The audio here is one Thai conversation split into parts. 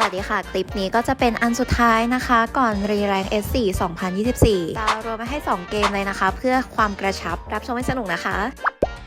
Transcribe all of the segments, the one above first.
วัสดีค่ะ คลิปนี้ก็จะเป็นอันสุดท้ายนะคะ ก่อนรีแรง S4 2024จะรวมมาให้ 2 เกมเลยนะคะ เพื่อความกระชับรับชมให้สนุกนะคะ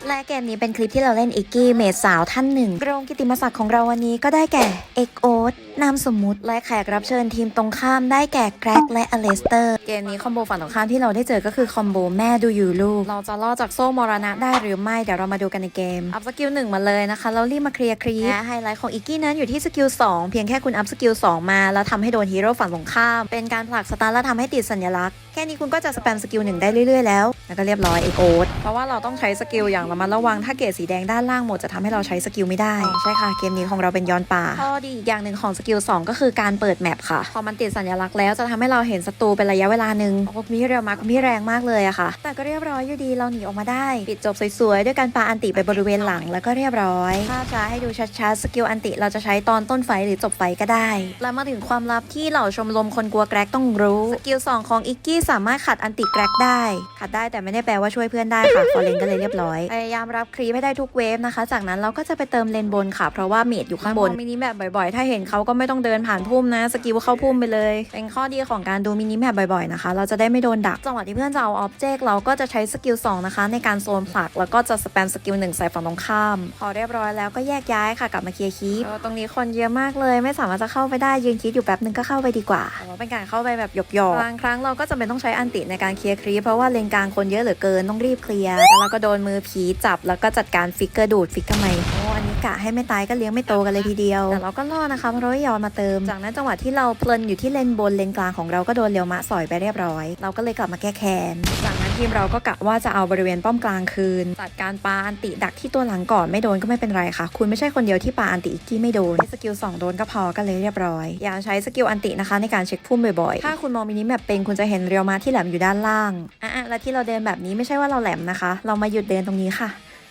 และเกมนี้เป็นคลิปที่เราเล่นอิกกี้เมดสาวท่านหนึ่งโรงกิตติมศักดิ์ของเราวันนี้ก็ได้แก่เอกโอ๊ต นามสมมุติและแขกรับเชิญทีมตรงข้ามได้แก่แกรกและอเลสเตอร์ เกมนี้คอมโบฝั่งตรงข้ามที่เราได้เจอก็คือคอมโบแม่ดูอยู่ลูก เราจะล่อจากโซ่มรณะได้หรือไม่ เดี๋ยวเรามาดูกันในเกม อัพสกิลหนึ่งมาเลยนะคะแล้วรีบมาเคลียร์ครีปและไฮไลท์ของอิกกี้นั้นอยู่ที่สกิล2เพียงแค่คุณอัพสกิล2มา แล้วทำให้โดนฮีโร่ฝั่งตรงข้าม เป็นการผลักสตาร์และทำให้ติดสัญลักษณ์แค่นี้คุณก็จะสแปมสกิลหนึ่งได้เรื่อยๆแล้วแล้วก็เรียบร้อยเอกโอ๊ตเพราะว่าเราต้องใช้สกิลอย่างระมัดระวังถ้าเกรดสีแดงด้านล่างหมดจะทำให้เราใช้สกิลไม่ได้ใช่ค่ะเกมนี้ของเราเป็นย้อนป่าข้อดีอีกอย่างหนึ่งของสกิิล2ก็คือการเปิดแมปค่ะ พอมันติดสัญลักษณ์แล้วจะทำให้เราเห็นศัตรูเป็นระยะเวลาหนึ่งโอ้คุณพี่เร็วมากคุณพี่แรงมากเลยอะค่ะ แต่ก็เรียบร้อยอยู่ดีเราหนีออกมาได้ ปิดจบสวยๆ ด้วยการปาอันติไปบริเวณหลังแล้วก็เรียบร้อยภาพช้าให้ดูชัดๆสกิลอันติเราจะใช้ตอนต้นไฟหรือจบไฟก็ได้ แล้วมาถึงความลับที่เหล่าชมรมคนกลัวแกรกต้องรู้สกิล2ของอิกกี้สามารถขัดอันติแกรกได้ขัดได้แต่ไม่ได้แปลว่าช่วยเพื่อนได้ค่ะฟอร์เรนก็เลยเรียบร้อยพยายามรับครีปให้ได้ทุกเวฟนะคะ จากนั้นเราก็จะไปเติมเลนบนค่ะ เพราะว่าเมดอยู่ข้างบนมินิแมปบ่อยๆ ถ้าเห็นเขาก็ไม่ต้องเดินผ่านพุ่มนะ สกิลเข้าพุ่มไปเลย เป็นข้อดีของการดูมินิแมปบ่อยๆนะคะ เราจะได้ไม่โดนดัก จังหวะที่เพื่อนจะเอาออบเจกต์เราก็จะใช้สกิล2นะคะในการโซนผลัก แล้วก็จะสแปมสกิล1ใส่ฝั่งตรงข้าม พอเรียบร้อยแล้วก็แยกย้ายค่ะกลับมาเคลียร์คีปเออตรงนี้คนเยอะมากเลย ไม่สามารถจะเข้าไปได้ยืนคิดอยู่แป๊บนึงก็เข้าไปดีกว่าแต่ว่าเป็นการเข้าไปแบบหยอกๆบางครั้งเราก็จะเป็นต้องใช้อันติในการเคลียร์ครีปเพราะว่าเลนกลางคนเยอะเหลือเกินต้องรีบเคลียร์แล้วเราก็โดนมือผีจับแล้วก็จัดการฟิกเกอร์ดูดฟิกทำไมโอ้อันนี้กะให้ไม่ตายก็เลี้ยงไม่โตกันเลยทีเดียว แต่เราก็รอดนะคะเพราะเราไม่ยอมมาเติม จากนั้นจังหวะที่เราเพลินอยู่ที่เลนบนเลนกลางของเราก็โดนเลียวมะสอยไปเรียบร้อย เราก็เลยกลับมาแก้แค้น จากนั้นทีมเราก็กะว่าจะเอาบริเวณป้อมกลางคืน จัดการปาอันติดักที่ตัวหลังก่อนไม่โดนก็ไม่เป็นไรค่ะ คุณไม่ใช่คนเดียวที่ปาอันติอีกกี้ไม่โดนสกิล2โดนก็พอก็เลยเรียบร้อย อย่าใช้สกิลอันตินะคะในการเช็คพุ่มบ่อยๆ ถ้าคุณมองมินิแมปเป็นคุณจะเห็นเรียวมาที่แหลมอยู่ด้านล่างอะๆและที่เราเดินแบบนี้ไม่ใช่ว่าเราแหลมนะคะ เรามาหยุดเดินตรงนี้ค่ะ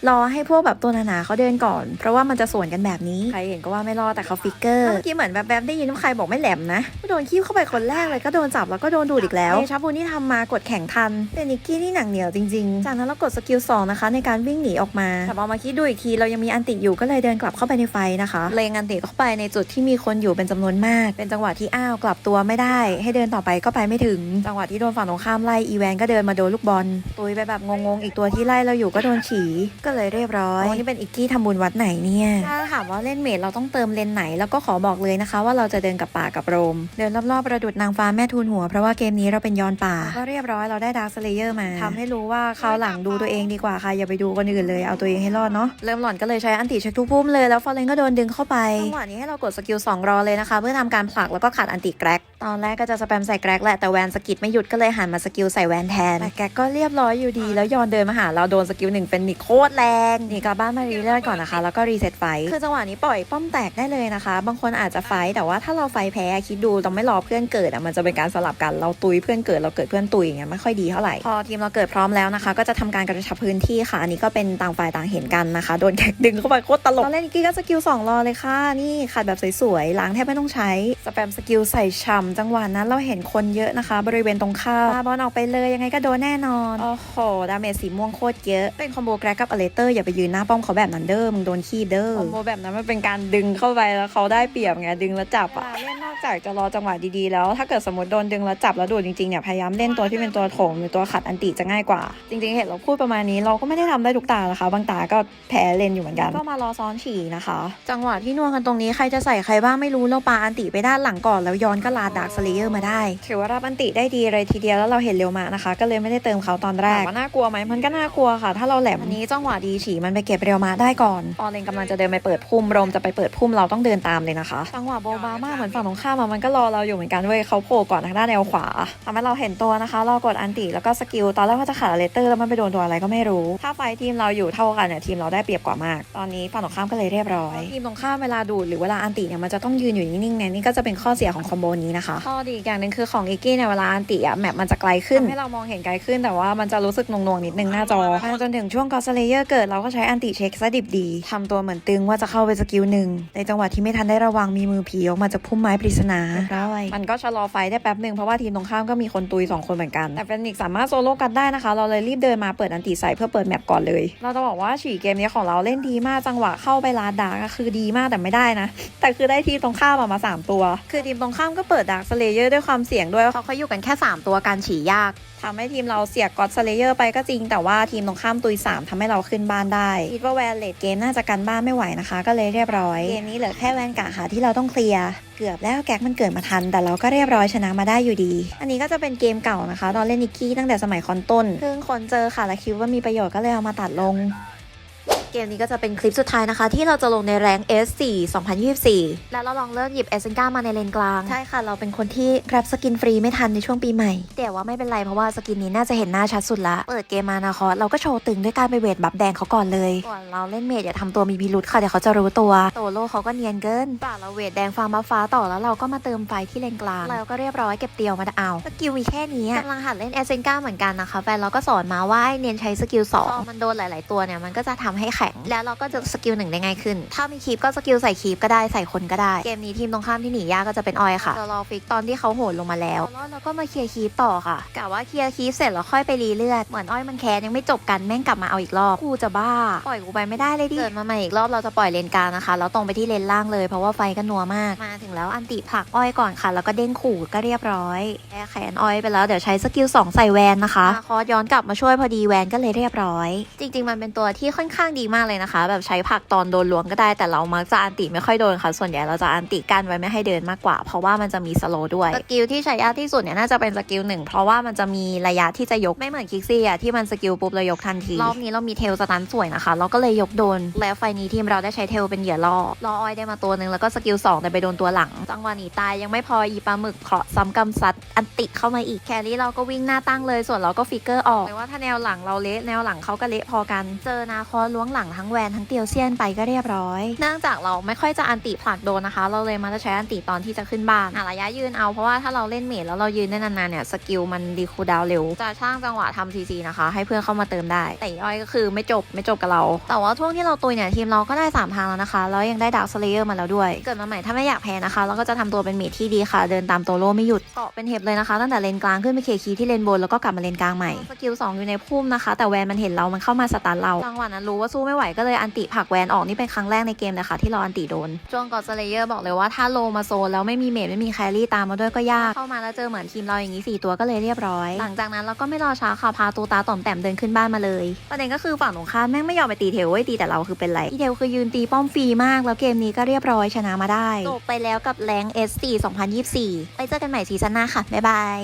รอให้พวกแบบตัวหนาๆเขาเดินก่อน เพราะว่ามันจะสวนกันแบบนี้ ใครเห็นก็ว่าไม่รอดแต่เขาฟิกเกอร์ เมื่อกี้เหมือนแบบแบบได้ยินว่าใครบอกไม่แหลมนะโดนคีบเข้าไปคนแรกเลยก็โดนจับแล้วก็โดนดูดอีกแล้วเดชาบูนี่ทำมากดแข่งทันแต่นิกกี้นี่หนังเหนียวจริงๆ จากนั้นเรากดสกิล2นะคะในการวิ่งหนีออกมาแต่พอมาคิดดูอีกทีเรายังมีอันติอยู่ก็เลยเดินกลับเข้าไปในไฟนะคะเลงอันติเข้าไปในจุดที่มีคนอยู่เป็นจำนวนมาก เป็นจังหวะที่อ้าวกลับตัวไม่ได้ ให้เดินต่อไปก็ไปไม่ถึง จังหวะที่โดนฝั่งตรงข้ามไล่อีแวนก็เดินมาโดนลูกบอลตุยไปแบบงงๆอีกตัวที่ไล่เราอยู่ก็โดนฉีก็เลยเรียบร้อยโอ้นี่เป็นอิกกี้ทำบุญวัดไหนเนี่ยถ้าถามว่าเล่นเมดเราต้องเติมเลนไหน แล้วก็ขอบอกเลยนะคะ ว่าเราจะเดินกับป่ากับโรม เดินรอบๆประดุดนางฟ้าแม่ทูลหัว เพราะว่าเกมนี้เราเป็นย้อนป่า ก็เรียบร้อยเราได้ดาร์คสเลเยอร์มาทำให้รู้ว่าคราวหลังดูตัวเองดีกว่าค่ะอย่าไปดูคนอื่นเลยเอาตัวเองให้รอดเนาะเริ่มหล่อนก็เลยใช้อันติเช็คทุกพุ่มเลยแล้วฟอร์เรนก็โดนดึงเข้าไปจังหวะนี้ให้เรากดสกิล2รอเลยนะคะ เพื่อทำการผลักแล้วก็ขัดอันติแกรกตอนแรกก็จะสแปมใส่แกรกแหละแต่แวนสกิดไม่หยุดก็เลยหันมาสกิลใส่แวนแทนแต่แกรกก็เรียบร้อยอยู่ดี แล้วยอนเดินมาหาเราโดนสกิลหนึ่งเป็นนิโคตรแรงหนี่กลับบ้านมารีเลือดก่อนนะคะ แล้วก็รีเซ็ตไฟคือจังหวะนี้ปล่อยป้อมแตกได้เลยนะคะ บางคนอาจจะไฟท์แต่ว่าถ้าเราไฟท์แพ้คิดดูต้องไม่รอเพื่อนเกิดอะมันจะเป็นการสลับกันเราตุยเพื่อนเกิดเราเกิดเพื่อนตุยอย่างเงี้ยไม่ค่อยดีเท่าไหร่พอทีมเราเกิดพร้อมแล้วนะคะ ก็จะทำการกระชับพื้นที่ค่ะอันนี้ก็เป็นต่างฝ่ายต่างเห็นกันนะคะโดนแขกดึงเข้าไปโคตรตลกตอนเล่นอีกกี้ก็สกิลสองรอเลยค่ะนี่ขัดแบบสวยๆล้างแทบไม่ต้องใช้สแปมสกิลใส่ช่ำจังหวะนั้นเราเห็นคนเยอะนะคะ บริเวณตรงข้ามปาบอลออกไปเลยยังไงก็โดนแน่นอน โอ้โห ดาเมจสีม่วงโคตรเยอะ เป็นคอมโบแกรกกับอเลเตอร์อย่าไปยืนหน้าป้อมเขาแบบนั้นเด้อมึงโดนขี้เด้อคอมโบแบบนั้นมันเป็นการดึงเข้าไปแล้วเขาได้เปรียบไงดึงแล้วจับอะเล่นนอกจากจะรอจังหวะดีๆแล้ว ถ้าเกิดสมมติโดนดึงแล้วจับแล้วดูดจริงๆเนี่ยพยายามเล่นตัวที่เป็นตัวโถมหรือตัวขัดอันติจะง่ายกว่า จริงๆเห็นเราพูดประมาณนี้เราก็ไม่ได้ทำได้ทุกตานะคะบางตาก็แพ้เลนอยู่เหมือนกันก็มารอซ้อนฉี่นะคะ จังหวะที่นวลกันตรงนี้ใครจะใส่ใครบ้างไม่รู้เราปาอันติไปด้านหลังก่อนแล้วย้อนก็ลาดาร์คสเลเยอร์มาได้ ถือว่ารับอันติได้ดีเลยทีเดียวแล้วเราเห็นเร็วมานะคะ ก็เลยไม่ได้เติมเขาตอนแรกว่าน่ากลัวไหมมันก็น่ากลัวค่ะ ถ้าเราแหลมอันนี้จังหวะดีฉี่มันไปเก็บเร็วมาได้ก่อนตอนเลนกำลังจะเดินไปเปิดพุ่มโรมจะไปเปิดพุ่มเราต้องเดินตามเลยนะคะจังหวะโบบามากเหมือนฝั่งตรงข้ามอะมันก็รอเราอยู่เหมือนกันเว้ยเขาโผล่ก่อนทางด้านแนวขวาทำให้เราเห็นตัวนะคะเรากดอันติแล้วก็สกิลตอนแรกว่าจะขาดเลเตอร์แล้วมันไปโดนตัวอะไรก็ไม่รู้ ถ้าไฟทีมเราอยู่เท่ากันเนี่ยทีมเราได้เปรียบกว่ามาก ตอนนี้ฝั่งตรงข้ามก็เลยเรียบร้อย ทีมตรงข้ามเวลาดูดหรือเวลาอันติเนี่ยมันจะต้องยืนอยู่นิ่งๆเนี่ยนี่ก็จะเป็นข้อเสียของคอมโบนี้นะคะนะคะข้อดีอีกอย่างหนึ่งคือของอีกกี้เนี่ยเวลาอันติอะแมปมันจะไกลขึ้นให้เรามองเห็นไกลขึ้นแต่ว่ามันจะรู้สึกหน่วงๆนิดนึงหน้าจอจนถึงช่วงกอสเลเยอร์เกิดเราก็ใช้อันติเช็คซะดิบดีทำตัวเหมือนตึงว่าจะเข้าไปสกิลหนึ่งในจังหวะที่ไม่ทันได้ระวังมีมือผีออกมาจากพุ่มไม้ปริศนามันก็ชะลอไฟได้แป๊บหนึ่งเพราะว่าทีมตรงข้ามก็มีคนตุยสองคนเหมือนกันแต่เฟนิกซ์สามารถโซโล่กันได้นะคะ เราเลยรีบเดินมาเปิดอันติใส่เพื่อเปิดแมปก่อนเลย เราจะบอกว่าฉีเกมนี้ของเราเล่นดีมากจังหวะเข้าไปลาดดาร์กอะคือดีมากแต่ไม่ได้นะ แต่คือได้ทีมตรงข้ามอะมาสามตัว คือทีมตรงข้ามก็เปิดดาร์กสเลเยอร์ด้วยความเสี่ยงด้วยเพราะเขาอยู่กันแค่ 3 ตัวการฉี่ยากทำให้ทีมเราเสียกอดสเลเยอร์ไปก็จริง แต่ว่าทีมตรงข้ามตุย 3ทำให้เราขึ้นบ้านได้ คิดว่าแวนเลดเกมน่าจะกันบ้านไม่ไหวนะคะ ก็เลยเรียบร้อย เกมนี้เหลือแค่แวนกะค่ะที่เราต้องเคลียร์เกือบแล้วแก๊กมันเกิดมาทัน แต่เราก็เรียบร้อยชนะมาได้อยู่ดี อันนี้ก็จะเป็นเกมเก่านะคะ ตอนเล่นนิกกี้ตั้งแต่สมัยคอนต้นเพิ่งคนเจอค่ะและคิดว่ามีประโยชน์ก็เลยเอามาตัดลง เกมนี้ก็จะเป็นคลิปสุดท้ายนะคะ ที่เราจะลงในแรง S4 2024 แล้วเราลองเริ่มหยิบเอเซนก้ามาในเลนกลาง ใช่ค่ะ เราเป็นคนที่รับสกินฟรีไม่ทันในช่วงปีใหม่ แต่ว่าไม่เป็นไรเพราะว่าสกินนี้น่าจะเห็นหน้าชัดสุดละ เปิดเกมมานะคอเราก็โชว์ตึงด้วยการไปเวทบัฟแดงเขาก่อนเลย ก่อนเราเล่นเมดอย่าทำตัวมีพิรุธค่ะเดี๋ยวเขาจะรู้ตัว โตโลเขาก็เนียนเกินป่าเราเวทแดงฟาร์มบัฟฟ้าต่อแล้วเราก็มาเติมไฟที่เลนกลางแล้วก็เรียบร้อยเก็บเตียวมาเอาสกิลมีแค่นี้กำลังหัดเล่นเอเซนก้าเหมือนกันนะคะแฟนเราก็สอนมาว่าเนียนใช้สกิลสองพอมันโดนหลาย ๆตัวเนี่ยมันก็จะทำให้แข็ง แล้วเราก็จะสกิลหนึ่งได้ง่ายขึ้น ถ้ามีคีปก็สกิลใส่คีปก็ได้ใส่คนก็ได้ เกมนี้ทีมตรงข้ามที่หนียากก็จะเป็นออยค่ะจะรอฟิกตอนที่เขาโหนลงมาแล้วแล้วเราก็มาเคลียร์คีปต่อค่ะกะว่าเคลียร์คีปเสร็จแล้วค่อยไปรีเลือด เหมือนอ้อยมันแค้นยังไม่จบกันแม่งกลับมาเอาอีกรอบ กูจะบ้า ปล่อยกูไปไม่ได้เลยดิ เกิดมาใหม่อีกรอบเราจะปล่อยเลนกลางนะคะ แล้วตรงไปที่เลนล่างเลยเพราะว่าไฟก็นัวมาก มาถึงแล้วอันติผลักอ้อยก่อนค่ะ แล้วก็เด้งขู่ก็เรียบร้อยแก้แขนอ้อยไปแล้วเดี๋ยวใช้สกิล2ใส่แวนนะคะคอร์สย้อนกลับมาช่วยพอดีแวนก็เลยเรียบร้อย จริง ๆ มันเป็นตัวที่ค่อนข้างดีมากเลยนะคะ แบบใช้ผลักตอนโดนล้วงก็ได้ แต่เรามักจะอันติไม่ค่อยโดนค่ะ ส่วนใหญ่เราจะอันติกันไว้ไม่ให้เดินมากกว่า เพราะว่ามันจะมีสโลว์ด้วยสกิลที่ใช้ยากที่สุดเนี่ยน่าจะเป็นสกิลหนึ่งเพราะว่ามันจะมีระยะที่จะยกไม่เหมือนคิกซี่อะที่มันสกิลปุ๊บเรายกทันทีรอบนี้เรามีเทลสตันสวยนะคะ เราก็เลยยกโดน แล้วไฟนี้ทีมเราได้ใช้เทลเป็นเหยื่อล่อล่ออ้อยได้มาตัวหนึ่งแล้วก็สกิลสองแต่ไปโดนตัวหลัง จังหวะหนีตายยังไม่พออีปลาหมึกเคราะห์ซ้ำกำซัดอันติเข้ามาอีกแครี่เราก็วิ่งหน้าตั้งเลยส่วนเราก็ฟิกเกอร์ออกแต่ว่าถ้าแนวหลังเราเละแนวหลังเขาก็เละพอกันเจอนาคอล้วงหลังทั้งแวนทั้งเตียวเซียนไปก็เรียบร้อย เนื่องจากเราไม่ค่อยจะอันติผลักโดนนะคะ เราเลยมาจะใช้อันติตอนที่จะขึ้นบ้านอะระยะยืนเอาเพราะว่าถ้าเราเล่นเมจแล้วเรายืนได้นานๆเนี่ยสกิลมันดีคูดาวเร็ว จะช่างจังหวะทำซีซีนะคะ ให้เพื่อนเข้ามาเติมได้ แต่อ้อยก็คือไม่จบไม่จบกับเรา แต่ว่าช่วงที่เราตุยเนี่ยทีมเราก็ได้3ทางแล้วนะคะแล้วยังได้ดาร์คสเลเยอร์มาแล้วด้วย เกิดมาใหม่ถ้าไม่อยากแพ้นะคะเราก็จะทำตัวเป็นเมจที่ดีค่ะ เดินตามโตโร่ไม่หยุดเกาะเป็นเห็บเลยนะคะ ตั้งแต่เลนกลางขึ้นไปเคคีที่เลนบนแล้วก็กลับมาเลนกลางใหม่สกิล2อยู่ในพุ่มนะคะ แต่แวนมันเห็นเรามันเข้ามาสตันเราจังหวะนั้นรู้ว่าสู้ไม่ไหวก็เลยอันติผลักแวนออกนี่เป็นครั้งแรกในเกมเลยค่ะที่เราอันติโดนช่วงกอดสเลเยอร์บอกเลยว่าถ้าโลมาโซนแล้วไม่มีเมจไม่มีแครี่ตามมาด้วยก็ยาก เข้ามาแล้วเจอเหมือนทีมเราอย่างนี้สี่ตัวก็เลยเรียบร้อย หลังจากนั้นเราก็ไม่รอช้าค่ะพาตูตาต่อมแต้มเดินขึ้นบ้านมาเลยประเด็นก็คือฝั่งตรงข้ามแม่งไม่ยอมไปตีเทลเว้ยตีแต่เราคือเป็นไรอีเทลคือยืนตีป้อมฟรีมาก แล้วเกมนี้ก็เรียบร้อยชนะมาได้จบไปแล้วกับแรง S4 2024 ไปเจอกันใหม่ซีซั่นหน้าค่ะบ๊ายบาย